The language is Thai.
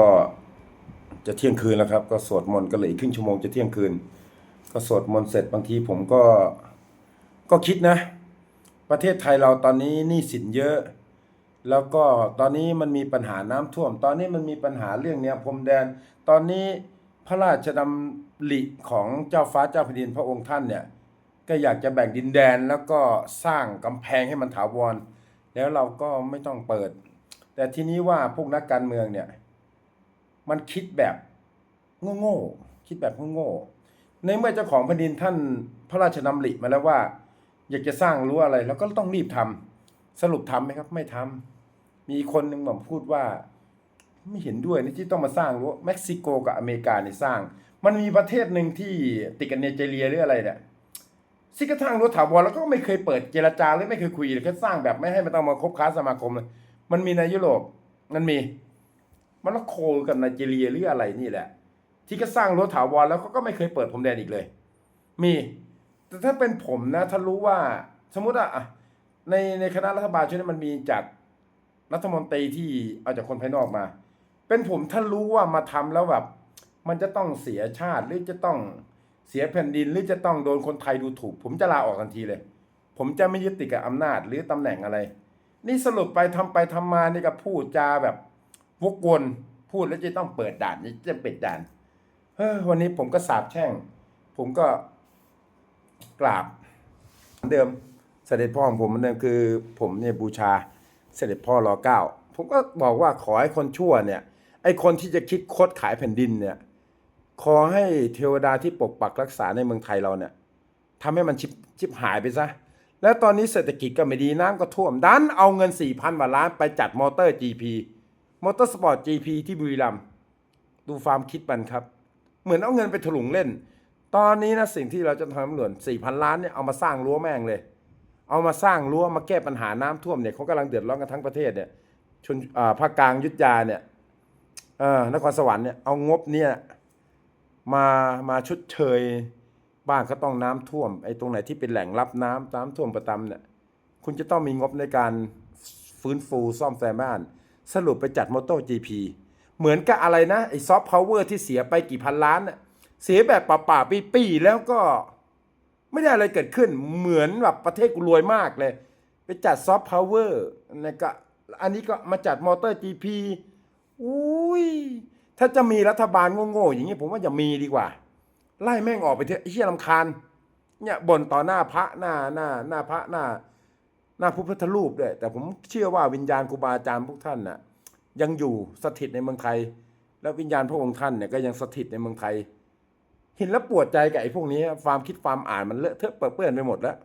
ก็จะเที่ยงคืนแล้วครับ ก็สวดมนต์ก็เลยครึ่งชั่วโมงจะเที่ยงคืน ก็สวดมนต์เสร็จบางทีผมก็ก็คิดนะ ประเทศไทยเราตอนนี้หนี้สินเยอะ แล้วก็ตอนนี้มันมีปัญหาน้ำท่วม ตอนนี้มันมีปัญหาเรื่องเนี้ยพรมแดน ตอนนี้พระราชดำริของเจ้าฟ้าเจ้าแผ่นดินพระองค์ท่านเนี่ยก็อยากจะแบ่งดินแดนแล้วก็สร้างกำแพงให้มันถาวร แล้วเราก็ไม่ต้องเปิด แต่ทีนี้ว่าพวกนักการเมืองเนี่ย มันคิดแบบโง่ๆคิดแบบโง่ๆในเมื่อเจ้าของแผ่นดินท่านพระราชดำริมาแล้วว่า อยากจะสร้างรั้วอะไรเราก็ต้องรีบทำสรุปทำไหมครับ ไม่ทำมีคนหนึ่งบอกพูดว่า ไม่เห็นด้วยนี่ที่ต้องมาสร้างรั้วเม็กซิโกกับอเมริกาในสร้าง มันมีประเทศหนึ่งที่ติดกันเนเจเรียหรืออะไรเนี่ยซิกระทั่งรั้วถาวรแล้วก็ไม่เคยเปิดเจรจาหรือไม่เคยคุยเลยแค่สร้างแบบไม่ให้มันต้องมาคบค้าสมาคมเลยมันมีในยุโรปมันมี มันก็โคกับไนจีเรียหรืออะไรนี่แหละ ที่ก็สร้างรั้วถาวรแล้วก็ไม่เคยเปิดพรมแดนอีกเลย มี แต่ถ้าเป็นผมนะ ถ้ารู้ว่าสมมุติอะในในคณะรัฐบาลชุดนี้มันมีจากรัฐมนตรีที่เอาจากคนภายนอกมา เป็นผมถ้ารู้ว่ามาทำแล้วแบบมันจะต้องเสียชาติหรือจะต้องเสียแผ่นดินหรือจะต้องโดนคนไทยดูถูก ผมจะลาออกทันทีเลย ผมจะไม่ยึดติดกับอำนาจหรือตำแหน่งอะไร นี่สรุปไปทำไปทำมานี่ก็พูดจาแบบ วกวนพูดแล้วจะต้องเปิดด่านจะปิดด่านเฮ้ยวันนี้ผมก็สาบแช่ง ผมก็กราบเหมือนเดิมเสด็จพ่อของผมเหมือนเดิมคือ ผมเนี่ยบูชาเสด็จพ่อรอเก้าผมก็บอกว่าขอให้คนชั่วเนี่ยไอ้คนที่จะคิดคดขายแผ่นดินเนี่ยขอให้เทวดาที่ปกปักรักษาในเมืองไทยเราเนี่ยทำให้มันชิบชิบหายไปซะ แล้วตอนนี้เศรษฐกิจก็ไม่ดีน้ำก็ท่วม ดันเอาเงิน4,000กว่าล้านไปจัดมอเตอร์ GP มอเตอร์สปอร์ต GP ที่บุรีรัมย์ดูฟาร์มคิดมันครับ เหมือนเอาเงินไปถลุงเล่น ตอนนี้นะสิ่งที่เราจะทำหลวน4,000ล้านเนี่ยเอามาสร้างรั้วแม่งเลย เอามาสร้างรั้วมาแก้ปัญหาน้ำท่วมเนี่ยเขากำลังเดือดร้อนกันทั้งประเทศเนี่ยชนอ่าภาคกลางยุทธยาเนี่ยเออนครสวรรค์เนี่ยเอางบเนี่ยมามาชดเชยบ้านเขาต้องน้ำท่วมไอ้ตรงไหนที่เป็นแหล่งรับน้ำน้ำท่วมประจำเนี่ยคุณจะต้องมีงบในการฟื้นฟูซ่อมแซมบ้าน สรุปไปจัดมอเตอร์ GP เหมือนกับอะไรนะ ไอ้ซอฟต์พาวเวอร์ที่เสียไปกี่พันล้านน่ะเสียแบบป่าๆปี้ๆแล้วก็ ไม่ได้อะไรเกิดขึ้น เหมือนแบบประเทศกูรวยมากเลย ไปจัดซอฟต์พาวเวอร์นะก็อันนี้ก็มาจัดมอเตอร์ GP อุ้ยถ้าจะมีรัฐบาลโง่ๆอย่างนี้ผมว่าอย่ามีดีกว่า ไล่แม่งออกไปเถอะไอ้เหี้ยลำคาญเนี่ยบ่นต่อหน้าพระหน้าหน้าหน้าพระหน้า หน้าพระพุทธรูปด้วยแต่ผมเชื่อว่าวิญญาณครูบาอาจารย์พวกท่านน่ะยังอยู่สถิตในเมืองไทย แล้ววิญญาณพระองค์ท่านเนี่ยก็ยังสถิตในเมืองไทย เห็นแล้วปวดใจกับไอ้พวกนี้ความคิดความอ่านมันเลอะเทอะเปื้อนไปหมดแล้ว